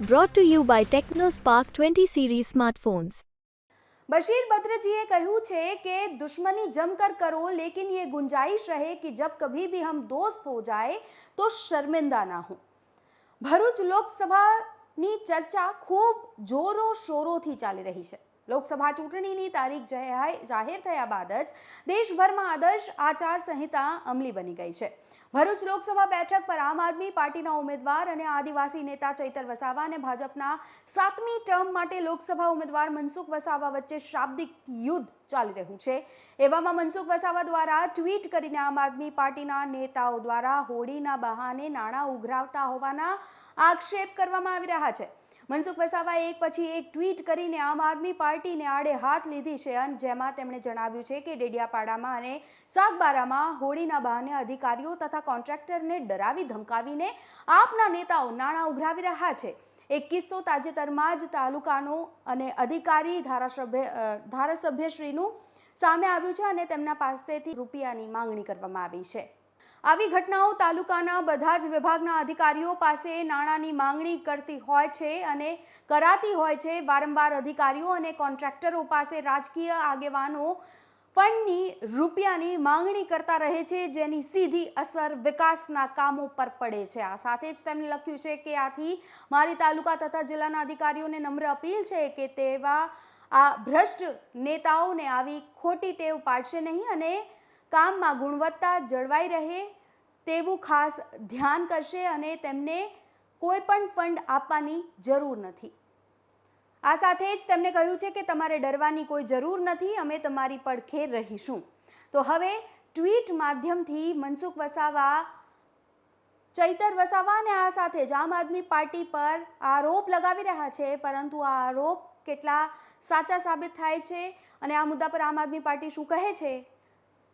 brought to you by Techno Spark 20 series smartphones. Bashir Badr ji ये कहूँ छे के दुश्मनी जमकर करो, लेकिन ये गुंजाइश रहे कि जब कभी भी हम दोस्त हो जाए तो शर्मिंदा ना हो भरूच लोकसभा चर्चा खूब जोरो शोरों थी चाली रही है લોકસભા ચૂંટણીની તારીખ જાહેર થયા બાદ જ દેશભરમાં આદર્શ આચાર સંહિતા અમલી બની ગઈ છે. ભરૂચ લોકસભા બેઠક પર આમ આદમી પાર્ટીના ઉમેદવાર અને આદિવાસી નેતા ચૈતર વસાવા અને ભાજપના સાતમી ટર્મ માટે લોકસભા ઉમેદવાર મનસુખ વસાવા વચ્ચે શાબ્દિક યુદ્ધ ચાલી રહ્યું છે. એવામાં મનસુખ વસાવા દ્વારા ટ્વીટ કરીને આમ આદમી પાર્ટીના નેતાઓ દ્વારા હોળીના બહાને નાણાં ઉઘરાવતા હોવાના આક્ષેપ કરવામાં આવી રહ્યા છે. મનસુખ વસાવાએ એક પછી એક ટ્વીટ કરીને આમ આદમી પાર્ટીને આડે હાથ લીધી છે અને જેમાં તેમણે જણાવ્યું છે કે ડેડિયાપાડામાં અને સાગબારામાં હોળીના બહાને અધિકારીઓ તથા કોન્ટ્રાક્ટરને ડરાવી ધમકાવીને આપના નેતાઓ નાણાં ઉઘરાવી રહ્યા છે. એક કિસ્સો તાજેતરમાં જ તાલુકાનો અને અધિકારી ધારાસભ્ય ધારાસભ્યશ્રીનું સામે આવ્યું છે અને તેમના પાસેથી રૂપિયાની માંગણી કરવામાં આવી છે. આવી ઘટનાઓ તાલુકાના બધા જ વિભાગના અધિકારીઓ પાસે નાણાંની માંગણી કરતી હોય છે અને કરાતી હોય છે. વારંવાર અધિકારીઓ અને કોન્ટ્રાક્ટરો પાસે રાજકીય આગેવાનો ફંડની રૂપિયાની માંગણી કરતા રહે છે, જેની સીધી અસર વિકાસના કામો પર પડે છે. આ સાથે જ તેમણે લખ્યું છે કે આથી મારી તાલુકા તથા જિલ્લાના અધિકારીઓને નમ્ર અપીલ છે કે તેવા આ ભ્રષ્ટ નેતાઓને આવી ખોટી ટેવ પાડશે નહીં અને કામમાં ગુણવત્તા જળવાઈ રહે તેવું ખાસ ધ્યાન કરશે અને તેમને કોઈ પણ ફંડ આપવાની જરૂર નથી. આ સાથે જ તેમણે કહ્યું છે કે તમારે ડરવાની કોઈ જરૂર નથી, અમે તમારી પડખે રહીશું. તો હવે ટ્વીટ માધ્યમથી મનસુખ વસાવા, ચૈતર વસાવા અને આ સાથે જ આમ આદમી પાર્ટી પર આરોપ લગાવી રહ્યા છે, પરંતુ આ આરોપ કેટલા સાચા સાબિત થાય છે અને આ મુદ્દા પર આમ આદમી પાર્ટી શું કહે છે?